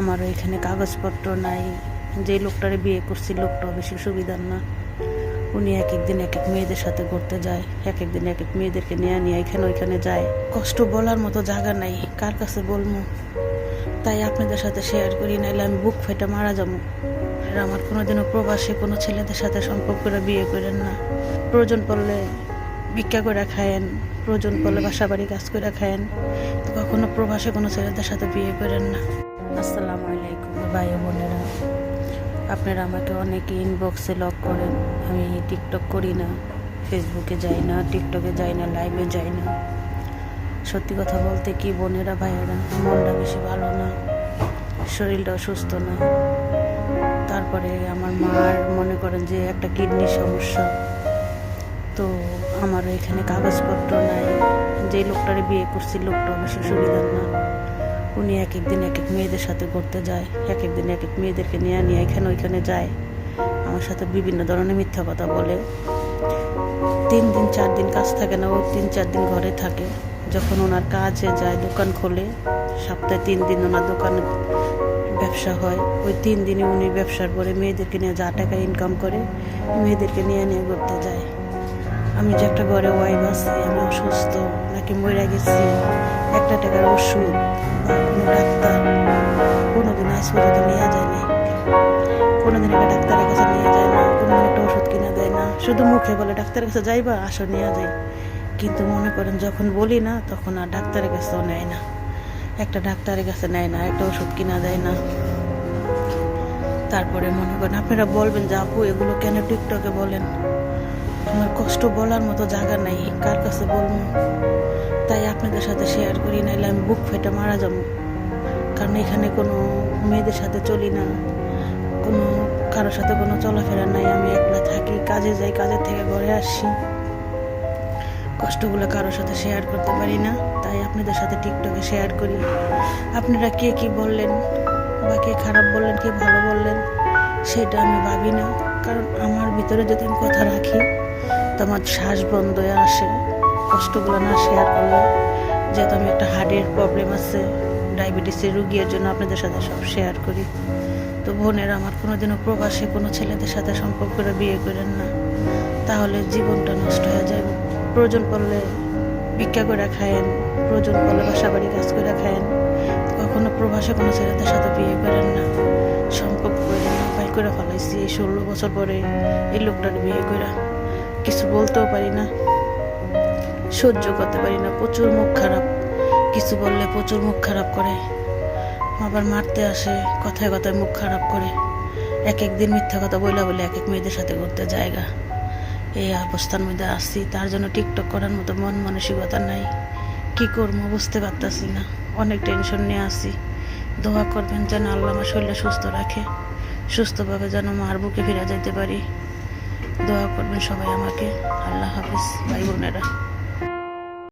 আমারও এখানে কাগজপত্র নাই। যে লোকটারে বিয়ে করছি, লোকটাও বেশি সুবিধার না। উনি এক একদিন এক এক মেয়েদের সাথে ঘুরতে যায় এক একদিন এক এক মেয়েদেরকে নিয়ে নিয়ে এখানে ওইখানে যায়। কষ্ট বলার মতো জায়গা নাই, কার কাছে বলব? তাই আপনাদের সাথে শেয়ার করি, নাইলে আমি বুক ফেটে মারা যাব। আর আমার কোনোদিনও প্রবাসে কোনো ছেলেদের সাথে সম্পর্ক করে বিয়ে করেন না। প্রয়োজন পড়লে ভিক্ষা করে খায়েন, প্রয়োজন পড়লে বাসা বাড়ি কাজ করে খায়েন। তো কখনো প্রবাসে কোনো ছেলেদের সাথে বিয়ে করেন না। আসসালামু আলাইকুম। ভাই বোনেরা, আপনারা আমাকে অনেকে ইনবক্সে লক করেন। আমি টিকটক করি না ফেসবুকে যাই না টিকটকে যাই না লাইভে যাই না। সত্যি কথা বলতে কি বোনেরা, ভাইয়েরা, মনটা বেশি ভালো না শরীরটাও সুস্থ না। তারপরে আমার মার মনে করেন যে একটা কিডনির সমস্যা। তো আমার এখানে কাগজপত্র নাই। যে লোকটারে বিয়ে করছি লোকটা বেশি সুবিধার না। উনি এক একদিন এক এক মেয়েদের সাথে ঘুরতে যায় এক একদিন এক এক মেয়েদেরকে নিয়ে নিয়ে এখানে ওইখানে যায়। আমার সাথে বিভিন্ন ধরনের মিথ্যা কথা বলে। তিন দিন, চার দিন কাজ থাকে না, ও তিন, চার দিন ঘরে থাকে। যখন ওনার কাজে যায়, দোকান খোলে, সপ্তাহে তিন দিন ওনার দোকানে ব্যবসা হয়। ওই তিন দিনে উনি ব্যবসার পরে মেয়েদেরকে নিয়ে যা টাকা ইনকাম করে, মেয়েদেরকে নিয়ে নিয়ে ঘুরতে যায়। আমি যে একটা ঘরে ওয়াইফ আছি, আমি অসুস্থ, নাকি মরে গেছি, একটা টাকার ওষুধ বা কোনো ডাক্তার, কোনোদিন আজ পর্যন্ত নিয়ে যায় না কোনোদিন একটা ডাক্তারের কাছে নিয়ে যায় না, কোনোদিন একটা ওষুধ কিনে দেয় না, শুধু মুখে বলে ডাক্তারের কাছে যাইবা, আসো নিয়ে যাই। কিন্তু মনে করেন যখন বলি না, তখন আর ডাক্তারের কাছেও নেয় না, একটা ডাক্তারের কাছে নেয় না, একটা ওষুধ কিনা দেয় না। তারপরে মনে করেন, আপনারা বলবেন যে, আপু, এগুলো কেন টিকটকে বলেন? আমার কষ্ট বলার মতো জায়গা নাই, কার কাছে বলব? তাই আপনাদের সাথে শেয়ার করি, নাইলে আমি বুক ফেটে মারা যাব। কারণ এখানে কোনো মেয়েদের সাথে চলি না, কোনো কারোর সাথে কোনো চলাফেরা নাই, আমি একলা থাকি, কাজে যাই কাজের থেকে ঘরে আসি। কষ্টগুলো কারোর সাথে শেয়ার করতে পারি না, তাই আপনাদের সাথে টিকটকে শেয়ার করি। আপনারা কে কি বললেন, বা কে খারাপ বললেন, কে ভালো বললেন? সেটা আমি ভাবি না। কারণ আমার ভিতরে যদি আমি কথা রাখি, তো আমার শ্বাস বন্ধ আসে, কষ্টগুলো না শেয়ার করলে। যেহেতু আমি একটা হার্টের প্রবলেম আছে ডায়াবেটিসের রুগীর জন্য আপনাদের সাথে সব শেয়ার করি। তো বোনেরা, আমার কোনোদিনও প্রবাসে কোনো ছেলেদের সাথে সম্পর্ক করে বিয়ে করেন না। তাহলে জীবনটা নষ্ট হয়ে যায়। প্রয়োজন পড়লে ভিক্ষা করে খায়েন, প্রয়োজন পড়লে বাসা বাড়ি কাজ করে খায়েন। কখনো প্রবাসে কোনো ছেলেদের সাথে বিয়ে করেন না। করে ফেলাইছি এই ষোলো বছর পরে এই লোকটার বিয়ে করে। কিছু বলতেও পারি না, সহ্য করতে পারি না, প্রচুর মুখ খারাপ। কিছু বললে প্রচুর মুখ খারাপ করে। আবার মারতে আসে, কথায় কথায় মুখ খারাপ করে। এক একদিন মিথ্যা কথা বইলা বলে এক এক মেয়েদের সাথে ঘুরতে জায়গা। এই অবস্থার মধ্যে আসছি তার জন্য টিকটক করার মতো মন মানসিকতা নাই। কি করব বুঝতে পারতাছি না, অনেক টেনশন নিয়ে আসি দোয়া করবেন যেন আল্লাহ আমার শরীরটা সুস্থ রাখে। সুস্থভাবে যেন মার বুকে ফিরে যেতে পারি। দোয়া করবেন সবাই আমাকে। আল্লাহ হাফিজ, ভাই বোনেরা।